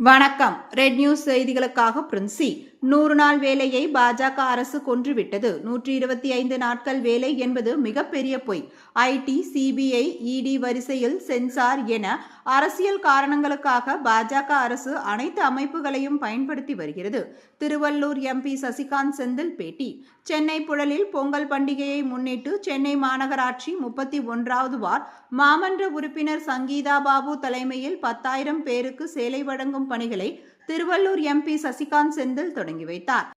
வணக்கம். Red news செய்திகளுக்காக பிரின்சி. நூறு நாள் வேலையை பாஜக அரசு கொன்றுவிட்டது. நூற்றி இருபத்தி ஐந்து நாட்கள் வேலை என்பது மிகப்பெரிய பொய். ஐடி சிபிஐ இடி வரிசையில் சென்சார் என அரசியல் காரணங்களுக்காக பாஜக அரசு அனைத்து அமைப்புகளையும் பயன்படுத்தி வருகிறது. திருவள்ளூர் எம்பி சசிகாந்த் செந்தில் பேட்டி. சென்னை புழலில் பொங்கல் பண்டிகையை முன்னிட்டு சென்னை மாநகராட்சி முப்பத்தி ஒன்றாவது வார்டு. மாமன்ற உறுப்பினர் சங்கீதா பாபு தலைமையில் பத்தாயிரம் பேருக்கு சேலை வழங்கும் பணிகளை திருவள்ளூர் எம்பி சசிகாந்த் செந்தில் தொடங்கி வைத்தார்.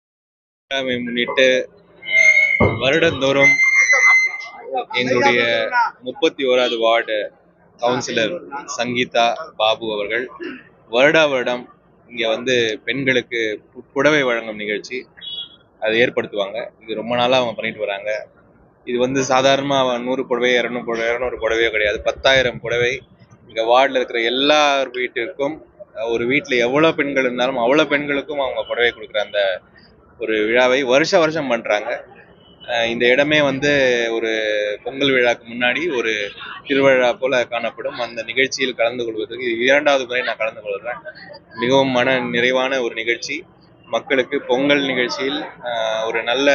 முன்னிட்டு வருடந்தோறும் எங்களுடைய முப்பத்தி ஓராவது வார்டு கவுன்சிலர் சங்கீதா பாபு அவர்கள் வருடா வருடம் இங்க வந்து பெண்களுக்கு புடவை வழங்கும் நிகழ்ச்சி அதை ஏற்படுத்துவாங்க. இது ரொம்ப நாளாக அவங்க பண்ணிட்டு வராங்க. இது வந்து சாதாரணமா நூறு புடவை இரநூறு புடவை இரநூறு புடவையோ கிடையாது. பத்தாயிரம் புடவை இங்க வார்டில் இருக்கிற எல்லார் வீட்டிற்கும் ஒரு வீட்டில் எவ்வளோ பெண்கள் இருந்தாலும் அவ்வளோ பெண்களுக்கும் அவங்க புடவை கொடுக்குற அந்த ஒரு விழாவை வருஷ வருஷம் பண்றாங்க. அஹ் இந்த இடமே வந்து ஒரு பொங்கல் விழாக்கு முன்னாடி ஒரு திருவிழா போல காணப்படும். அந்த நிகழ்ச்சியில் கலந்து கொள்வதற்கு இரண்டாவது முறை நான் கலந்து கொள்கிறேன் மிகவும் மன நிறைவான ஒரு நிகழ்ச்சி. மக்களுக்கு பொங்கல் நிகழ்ச்சியில் அஹ், ஒரு நல்ல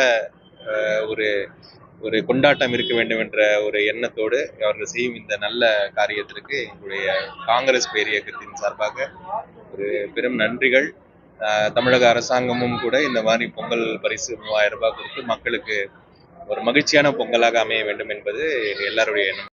ஒரு ஒரு கொண்டாட்டம் இருக்க வேண்டும் என்ற ஒரு எண்ணத்தோடு அவர்கள் செய்யும் இந்த நல்ல காரியத்திற்கு எங்களுடைய காங்கிரஸ் பேரியக்கத்தின் சார்பாக ஒரு பெரும் நன்றிகள். ஆஹ் தமிழக அரசாங்கமும் கூட இந்த மாதிரி பொங்கல் பரிசு மூவாயிரம் ரூபாய் கொடுத்து மக்களுக்கு ஒரு மகிழ்ச்சியான பொங்கலாக அமைய வேண்டும் என்பது எல்லாருடைய எண்ணம்.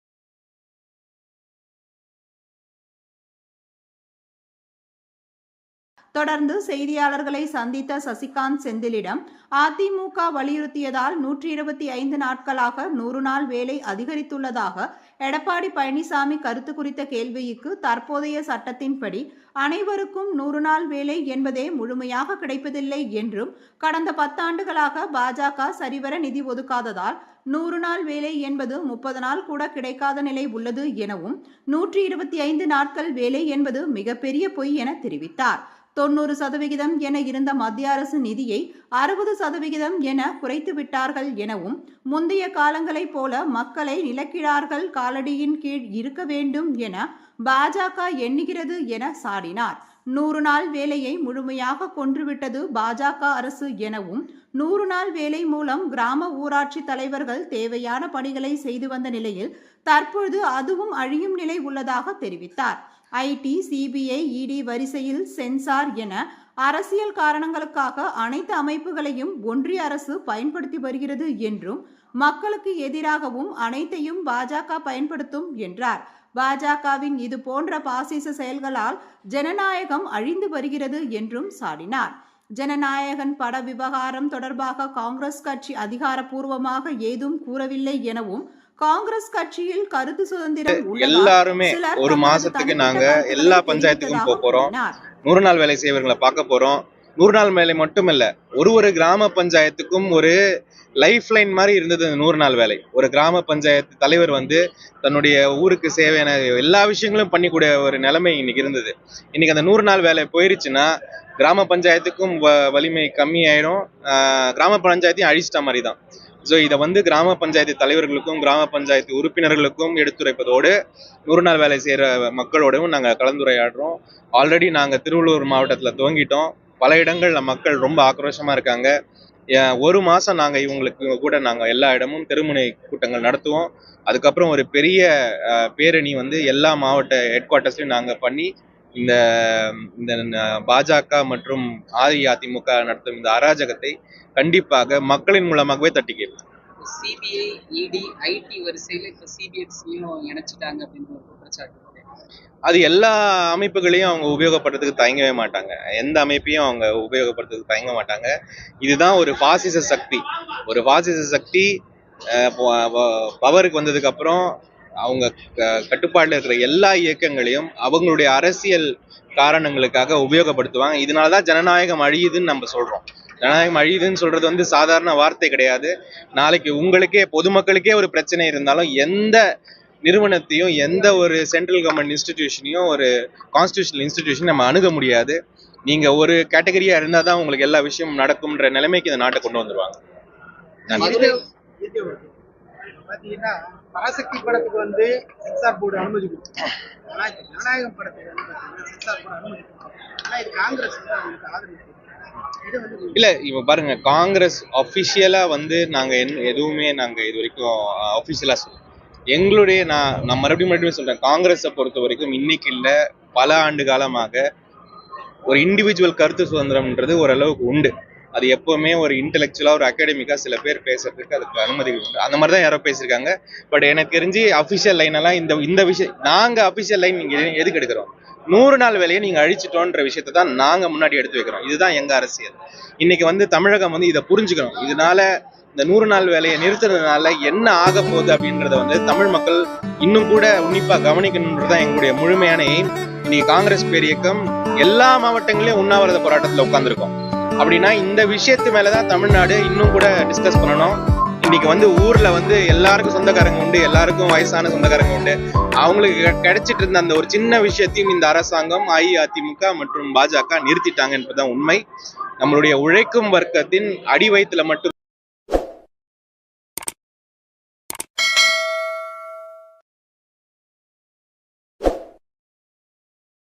தொடர்ந்து செய்தியாளர்களை சந்தித்த சசிகாந்த் செந்திலிடம் அதிமுக வலியுறுத்தியதால் நூற்றி இருபத்தி ஐந்து நாட்களாக நூறு நாள் வேலை அதிகரித்துள்ளதாக எடப்பாடி பழனிசாமி கருத்து குறித்த கேள்விக்கு தற்போதைய சட்டத்தின்படி அனைவருக்கும் நூறு நாள் வேலை என்பதே முழுமையாக கிடைப்பதில்லை என்றும் கடந்த பத்தாண்டுகளாக பாஜக சரிவர நிதி ஒதுக்காததால் நூறு நாள் வேலை என்பது முப்பது நாள் கூட கிடைக்காத நிலை உள்ளது எனவும் நூற்றி இருபத்தி ஐந்து நாட்கள் வேலை என்பது மிகப்பெரிய பொய் என தெரிவித்தார். தொண்ணூறு சதவிகிதம் என இருந்த மத்திய அரசு நிதியை அறுபது சதவிகிதம் என குறைத்து விட்டார்கள் எனவும் முந்தைய காலங்களைப் போல மக்களை நிலக்கிழார்கள் காலடியின் கீழ் இருக்க வேண்டும் என பாஜக எண்ணுகிறது என சாடினார். நூறு நாள் வேலையை முழுமையாக கொன்றுவிட்டது பாஜக அரசு எனவும் நூறு நாள் வேலை மூலம் கிராம ஊராட்சி தலைவர்கள் தேவையான பணிகளை செய்து வந்த நிலையில் தற்பொழுது அதுவும் அழியும் நிலை உள்ளதாக தெரிவித்தார். ஐடி சிபிஐ இடி வரிசையில் சென்சார் என அரசியல் காரணங்களுக்காக அனைத்து அமைப்புகளையும் ஒன்றிய அரசு பயன்படுத்தி வருகிறது என்றும் மக்களுக்கு எதிராகவும் அனைத்தையும் பாஜக பயன்படுத்தும் என்றார். பாஜகவின் இது போன்ற பாசிச செயல்களால் ஜனநாயகம் அழிந்து வருகிறது என்றும் சாடினார். ஜனநாயகன் பட விவகாரம் தொடர்பாக காங்கிரஸ் கட்சி அதிகாரப்பூர்வமாக ஏதும் கூறவில்லை எனவும் காங்கிரஸ் கட்சியில் கருத்து சுதந்திரம் எல்லாருமே ஒரு மாசத்துக்கு நாங்க எல்லா பஞ்சாயத்துக்கும் போக போறோம். நூறு நாள் வேலை செய்வர்களை பார்க்க போறோம். நூறு நாள் வேலை மட்டும் இல்ல ஒரு ஒரு கிராம பஞ்சாயத்துக்கும் ஒரு லைஃப் லைன் மாதிரி இருந்தது இந்த நூறு நாள் வேலை. ஒரு கிராம பஞ்சாயத்து தலைவர் வந்து தன்னுடைய ஊருக்கு சேவையான எல்லா விஷயங்களும் பண்ணிக்கூடிய ஒரு நிலைமை இன்னைக்கு இருந்தது. இன்னைக்கு அந்த நூறு நாள் வேலை போயிருச்சுன்னா கிராம பஞ்சாயத்துக்கும் வலிமை கம்மியாயிடும் ஆஹ் கிராம பஞ்சாயத்தையும் அழிச்சிட்ட மாதிரி தான் ஸோ இதை வந்து கிராம பஞ்சாயத்து தலைவர்களுக்கும் கிராம பஞ்சாயத்து உறுப்பினர்களுக்கும் எடுத்துரைப்பதோடு நூறு நாள் வேலை செய்கிற மக்களோடவும் நாங்கள் கலந்துரையாடுறோம். ஆல்ரெடி நாங்கள் திருவள்ளூர் மாவட்டத்தில் துவங்கிட்டோம். பல இடங்களில் மக்கள் ரொம்ப ஆக்ரோஷமாக இருக்காங்க. ஒரு மாதம் நாங்கள் இவங்களுக்கு கூட நாங்கள் எல்லா இடமும் தெருமுனை கூட்டங்கள் நடத்துவோம். அதுக்கப்புறம் ஒரு பெரிய பேரணி வந்து எல்லா மாவட்ட ஹெட் குவார்ட்டர்ஸ்லையும் நாங்கள் பண்ணி இந்த இந்த பாஜக மற்றும் அஇஅதிமுக நடத்தும் இந்த அராஜகத்தை கண்டிப்பாக மக்களின் மூலமாகவே தட்டி கேட்போம். சிபிஐ இடி ஐடி வரிசையில இப்ப சிபிஎஸ்சியும் இணைச்சிட்டாங்க அப்படின்னு ஒரு குற்றச்சாட்டு அது எல்லா அமைப்புகளையும் அவங்க உபயோகப்படுறதுக்கு தயங்கவே மாட்டாங்க. எந்த அமைப்பையும் அவங்க உபயோகப்படுத்துறதுக்கு தயங்க மாட்டாங்க. இதுதான் ஒரு பாசிச சக்தி. ஒரு பாசிச சக்தி பவருக்கு வந்ததுக்கு அப்புறம் அவங்க க- இருக்கிற எல்லா இயக்கங்களையும் அவங்களுடைய அரசியல் காரணங்களுக்காக உபயோகப்படுத்துவாங்க. இதனாலதான் ஜனநாயகம் அழியுதுன்னு நம்ம சொல்றோம். ஜனநாயகம் அழியுதுன்னு சொல்றது வந்து சாதாரண வார்த்தை கிடையாது. நாளைக்கு உங்களுக்கே பொதுமக்களுக்கே ஒரு பிரச்சனை இருந்தாலும் எந்த நிறுவனத்தையும் எந்த ஒரு சென்ட்ரல் கவர்மெண்ட் இன்ஸ்டிடியூஷனையும் ஒரு கான்ஸ்டியூஷனல் இன்ஸ்டிடியூஷன் நம்ம அணுக முடியாது. நீங்க ஒரு கேட்டகரியா இருந்தால் தான் உங்களுக்கு எல்லா விஷயமும் நடக்கும்ன்ற நிலைமைக்கு இந்த நாட்டை கொண்டு வந்துருவாங்க. நன்றி. பாத்தீங்கன்னா பராசக்தி படத்துக்கு வந்து சென்சார் போர்டு அனுமதி கொடுக்கும் ஆனா இந்த ஜனநாயகம் படத்துக்கு வந்து சென்சார் போர்டு அனுமதி கொடுக்கும் ஆனா இது காங்கிரஸ் வந்து அவங்களுக்கு ஆதரவு இல்ல இப்ப பாருங்க காங்கிரஸ் அபிஷியலா வந்து நாங்க எதுவுமே நாங்க இது வரைக்கும் அபிஷியலா சொல்லுவோம் எங்களுடைய நான் நான் மறுபடியும் மறுபடியும் சொல்றேன் காங்கிரஸை பொறுத்த வரைக்கும் இன்னைக்கு இல்ல பல ஆண்டு காலமாக ஒரு இண்டிவிஜுவல் கருத்து சுதந்திரம்ன்றது ஓரளவுக்கு உண்டு. அது எப்பவுமே ஒரு இன்டெலெக்சுவலா ஒரு அகாடமிக்கா சில பேர் பேசுறதுக்கு அதுக்கு அனுமதி உண்டு. அந்த மாதிரி தான் யாரோ பேசியிருக்காங்க பட் எனக்கு தெரிஞ்சு அஃபிஷியல் லைன் எல்லாம் இந்த இந்த விஷயம் நாங்க அபிஷியல் லைன் நீங்கள் எதுக்கு எடுக்கிறோம்? நூறு நாள் வேலையை நீங்க அழிச்சிட்டோன்ற விஷயத்தை தான் நாங்க முன்னாடி எடுத்து வைக்கிறோம். இதுதான் எங்க அரசியல். இன்னைக்கு வந்து தமிழகம் வந்து இதை புரிஞ்சுக்கணும். இதனால இந்த நூறு நாள் வேலையை நிறுத்துறதுனால என்ன ஆக போகுது அப்படின்றத வந்து தமிழ் மக்கள் இன்னும் கூட உன்னிப்பா கவனிக்கணுன்றதுதான் எங்களுடைய முழுமையான எய்ம் இன்னைக்கு காங்கிரஸ் பேரியக்கம் எல்லா மாவட்டங்களையும் உண்ணாவிரத போராட்டத்துல உட்காந்துருக்கோம் அப்படின்னா இந்த விஷயத்து மேலதான் தமிழ்நாடு இன்னும் கூட டிஸ்கஸ் பண்ணணும். இன்னைக்கு வந்து ஊர்ல வந்து எல்லாருக்கும் சொந்தக்காரங்க உண்டு எல்லாருக்கும் வயசான சொந்தக்காரங்க உண்டு. அவங்களுக்கு கிடைச்சிட்டு இருந்த அந்த ஒரு சின்ன விஷயத்தையும் இந்த அரசாங்கம் அஇஅதிமுக மற்றும் பாஜக நிறுத்திட்டாங்க என்பதுதான் உண்மை. நம்மளுடைய உழைக்கும் வர்க்கத்தின் அடி வயிற்றுல மட்டும்